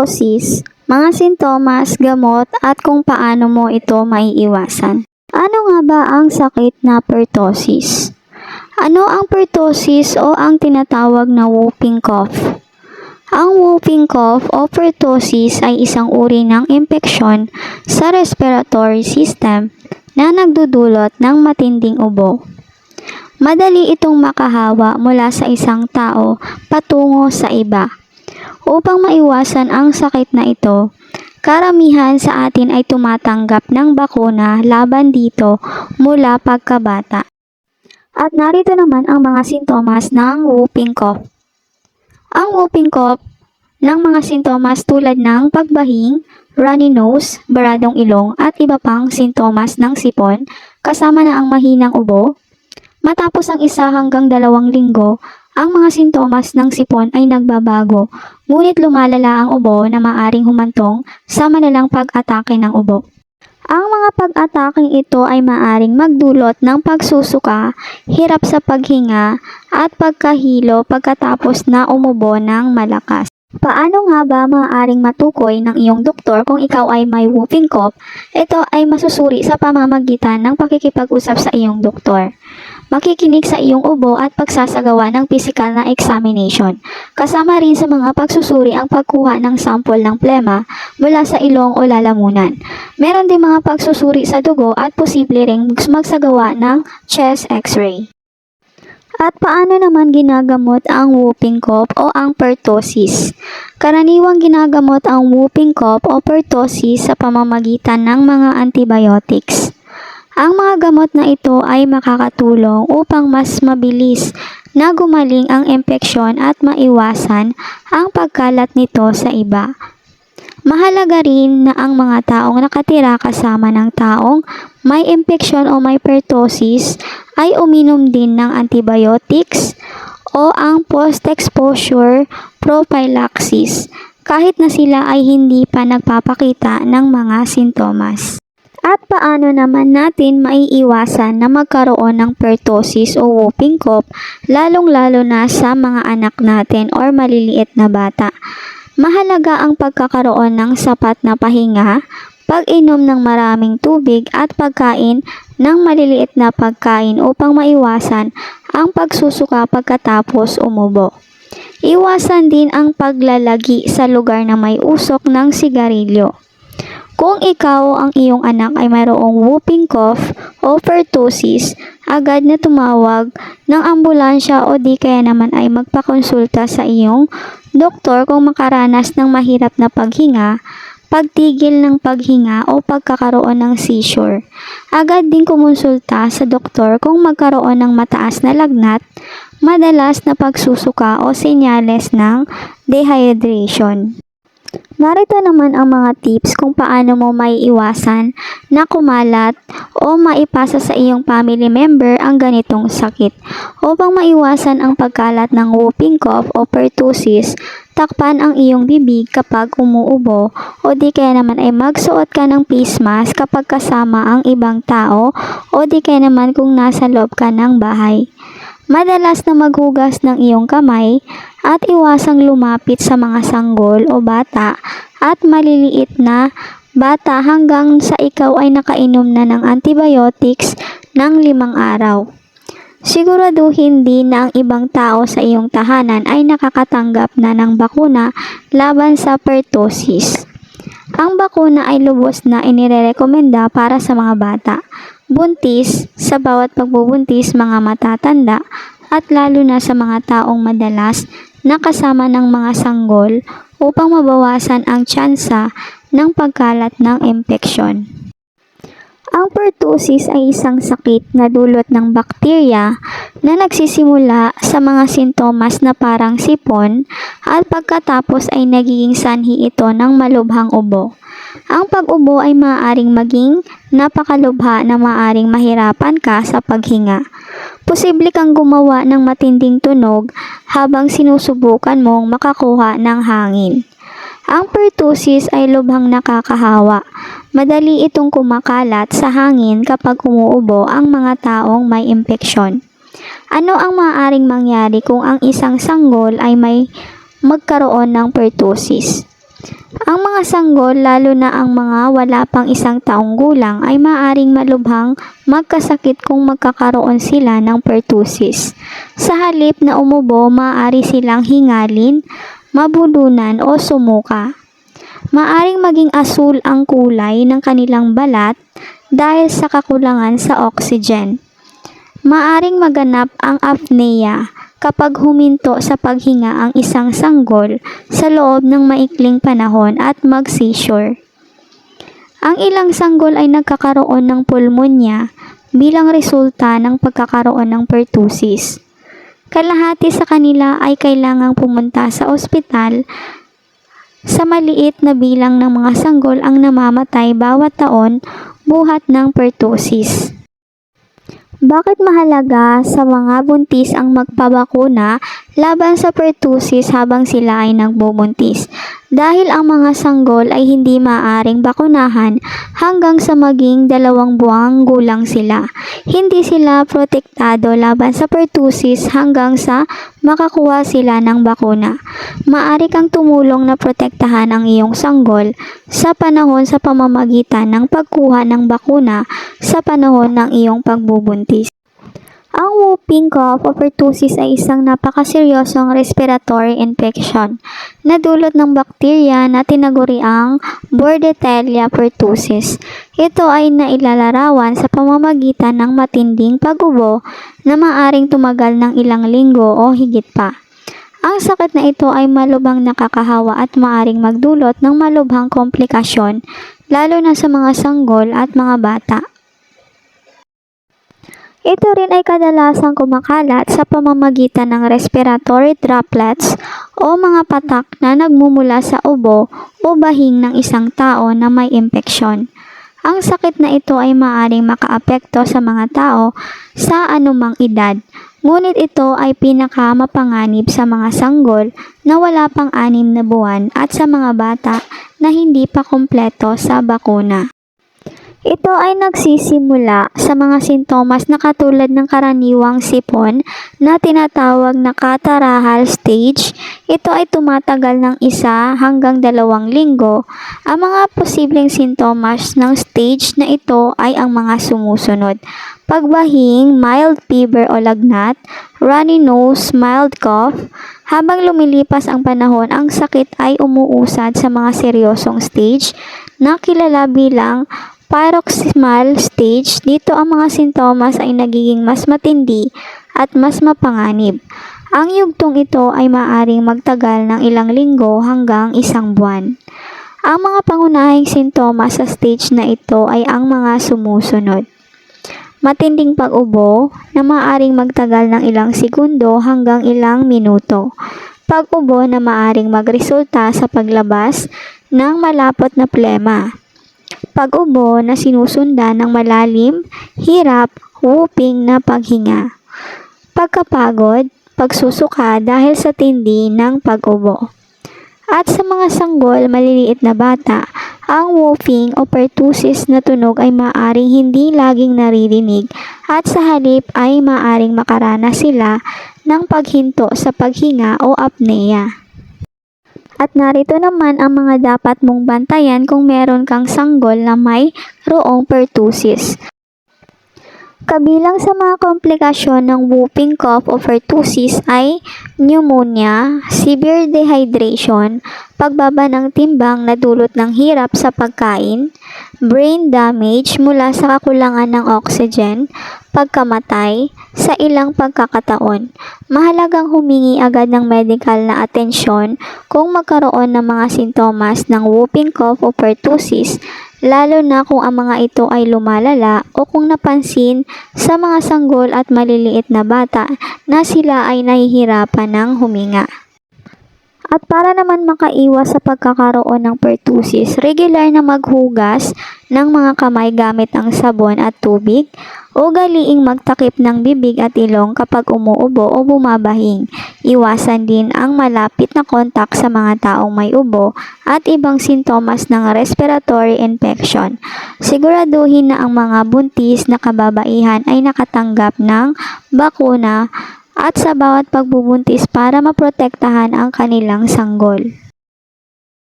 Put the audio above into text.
Pertussis, mga sintomas, gamot at kung paano mo ito maiiwasan. Ano nga ba ang sakit na pertussis? Ano ang pertussis o ang tinatawag na whooping cough? Ang whooping cough o pertussis ay isang uri ng impeksyon sa respiratory system na nagdudulot ng matinding ubo. Madali itong makahawa mula sa isang tao patungo sa iba. Upang maiwasan ang sakit na ito, karamihan sa atin ay tumatanggap ng bakuna laban dito mula pagkabata. At narito naman ang mga sintomas ng whooping cough. Ang whooping cough ng mga sintomas tulad ng pagbahing, runny nose, baradong ilong at iba pang sintomas ng sipon kasama na ang mahinang ubo. Matapos ang isa hanggang dalawang linggo, ang mga sintomas ng sipon ay nagbabago, ngunit lumalala ang ubo na maaring humantong sa malalang pag-atake ng ubo. Ang mga pag-ataking ito ay maaring magdulot ng pagsusuka, hirap sa paghinga, at pagkahilo pagkatapos na umubo ng malakas. Paano nga ba maaaring matukoy ng iyong doktor kung ikaw ay may whooping cough? Ito ay masusuri sa pamamagitan ng pakikipag-usap sa iyong doktor. Makikinig sa iyong ubo at pagsasagawa ng physical na examination. Kasama rin sa mga pagsusuri ang pagkuha ng sample ng plema mula sa ilong o lalamunan. Meron din mga pagsusuri sa dugo at posible ring magsagawa ng chest x-ray. At paano naman ginagamot ang whooping cough o ang pertussis? Karaniwang ginagamot ang whooping cough o pertussis sa pamamagitan ng mga antibiotics. Ang mga gamot na ito ay makakatulong upang mas mabilis na gumaling ang impeksyon at maiwasan ang pagkalat nito sa iba. Mahalaga rin na ang mga taong nakatira kasama ng taong may impeksyon o may pertussis ay uminom din ng antibiotics o ang post-exposure prophylaxis kahit na sila ay hindi pa nagpapakita ng mga sintomas. At paano naman natin maiiwasan na magkaroon ng pertussis o whooping cough lalong-lalo na sa mga anak natin or maliliit na bata? Mahalaga ang pagkakaroon ng sapat na pahinga, pag-inom ng maraming tubig at pagkain ng maliliit na pagkain upang maiwasan ang pagsusuka pagkatapos umubo. Iwasan din ang paglalagi sa lugar na may usok ng sigarilyo. Kung ikaw ang iyong anak ay mayroong whooping cough o pertussis, agad na tumawag ng ambulansya o di kaya naman ay magpakonsulta sa iyong doktor kung makaranas ng mahirap na paghinga, pagtigil ng paghinga o pagkakaroon ng seizure. Agad din kumonsulta sa doktor kung magkaroon ng mataas na lagnat, madalas na pagsusuka o senyales ng dehydration. Narito naman ang mga tips kung paano mo maiiwasan na kumalat o maipasa sa iyong family member ang ganitong sakit. Upang maiwasan ang pagkalat ng whooping cough o pertussis, takpan ang iyong bibig kapag umuubo o di kaya naman ay magsuot ka ng face mask kapag kasama ang ibang tao o di kaya naman kung nasa loob ka ng bahay. Madalas na maghugas ng iyong kamay at iwasang lumapit sa mga sanggol o bata at maliliit na bata hanggang sa ikaw ay nakainom na ng antibiotics ng limang araw. Siguraduhin din na ang ibang tao sa iyong tahanan ay nakakatanggap na ng bakuna laban sa pertussis. Ang bakuna ay lubos na inirekomenda para sa mga bata, buntis, sa bawat pagbubuntis mga matatanda, at lalo na sa mga taong madalas nakasama ng mga sanggol upang mabawasan ang tsansa ng pagkalat ng impeksyon. Ang pertussis ay isang sakit na dulot ng bakterya na nagsisimula sa mga sintomas na parang sipon at pagkatapos ay nagiging sanhi ito ng malubhang ubo. Ang pag-ubo ay maaaring maging napakalubha na maaaring mahirapan ka sa paghinga. Posible kang gumawa ng matinding tunog habang sinusubukan mong makakuha ng hangin. Ang pertussis ay lubhang nakakahawa. Madali itong kumakalat sa hangin kapag umuubo ang mga taong may impeksyon. Ano ang maaaring mangyari kung ang isang sanggol ay may magkaroon ng pertussis? Ang mga sanggol, lalo na ang mga wala pang isang taong gulang, ay maaring malubhang magkasakit kung magkakaroon sila ng pertussis. Sa halip na umubo, maaari silang hingalin, mabulunan o sumuka. Maaring maging asul ang kulay ng kanilang balat dahil sa kakulangan sa oxygen. Maaring maganap ang apnea kapag huminto sa paghinga ang isang sanggol sa loob ng maikling panahon at mag-seizure. Ang ilang sanggol ay nagkakaroon ng pulmonya bilang resulta ng pagkakaroon ng pertussis. Kalahati sa kanila ay kailangang pumunta sa ospital sa maliit na bilang ng mga sanggol ang namamatay bawat taon buhat ng pertussis. Bakit mahalaga sa mga buntis ang magpabakuna laban sa pertussis habang sila ay nagbubuntis? Dahil ang mga sanggol ay hindi maaring bakunahan hanggang sa maging dalawang buwang gulang sila. Hindi sila protektado laban sa pertussis hanggang sa makakuha sila ng bakuna. Maari kang tumulong na protektahan ang iyong sanggol sa panahon sa pamamagitan ng pagkuha ng bakuna sa panahon ng iyong pagbubuntis. Ang whooping cough o pertussis ay isang napakaseryosong respiratory infection na dulot ng bakterya na tinaguriang Bordetella pertussis. Ito ay nailalarawan sa pamamagitan ng matinding pag-ubo na maaring tumagal ng ilang linggo o higit pa. Ang sakit na ito ay malubhang nakakahawa at maaring magdulot ng malubhang komplikasyon lalo na sa mga sanggol at mga bata. Ito rin ay kadalasang kumakalat sa pamamagitan ng respiratory droplets o mga patak na nagmumula sa ubo o bahing ng isang tao na may impeksyon. Ang sakit na ito ay maaaring makaapekto sa mga tao sa anumang edad, ngunit ito ay pinakamapanganib sa mga sanggol na wala pang anim na buwan at sa mga bata na hindi pa kumpleto sa bakuna. Ito ay nagsisimula sa mga sintomas na katulad ng karaniwang sipon na tinatawag na catarrhal stage. Ito ay tumatagal ng isa hanggang dalawang linggo. Ang mga posibleng sintomas ng stage na ito ay ang mga sumusunod. Pagbahing, mild fever o lagnat, runny nose, mild cough. Habang lumilipas ang panahon, ang sakit ay umuusad sa mga seryosong stage na kilala bilang paroxysmal stage, dito ang mga sintomas ay nagiging mas matindi at mas mapanganib. Ang yugtong ito ay maaring magtagal ng ilang linggo hanggang isang buwan. Ang mga pangunahing sintomas sa stage na ito ay ang mga sumusunod. Matinding pag-ubo na maaring magtagal ng ilang segundo hanggang ilang minuto. Pag-ubo na maaring magresulta sa paglabas ng malapot na plema pag-ubo na sinusundan ng malalim, hirap, whooping na paghinga. Pagkapagod, pagsusuka dahil sa tindi ng pag-ubo. At sa mga sanggol, maliliit na bata, ang whooping o pertussis na tunog ay maaring hindi laging naririnig at sa halip ay maaring makarana sila ng paghinto sa paghinga o apnea. At narito naman ang mga dapat mong bantayan kung meron kang sanggol na may roong pertussis. Kabilang sa mga komplikasyon ng whooping cough o pertussis ay pneumonia, severe dehydration, pagbaba ng timbang na dulot ng hirap sa pagkain, brain damage mula sa kakulangan ng oxygen, pagkamatay, sa ilang pagkakataon. Mahalagang humingi agad ng medical na atensyon kung magkaroon ng mga sintomas ng whooping cough o pertussis, lalo na kung ang mga ito ay lumalala o kung napansin sa mga sanggol at maliliit na bata na sila ay nahihirapan ng huminga. At para naman makaiwas sa pagkakaroon ng pertussis, regular na maghugas ng mga kamay gamit ang sabon at tubig, ugaliing magtakip ng bibig at ilong kapag umuubo o bumabahing. Iwasan din ang malapit na kontak sa mga taong may ubo at ibang sintomas ng respiratory infection. Siguraduhin na ang mga buntis na kababaihan ay nakatanggap ng bakuna at sa bawat pagbubuntis para maprotektahan ang kanilang sanggol.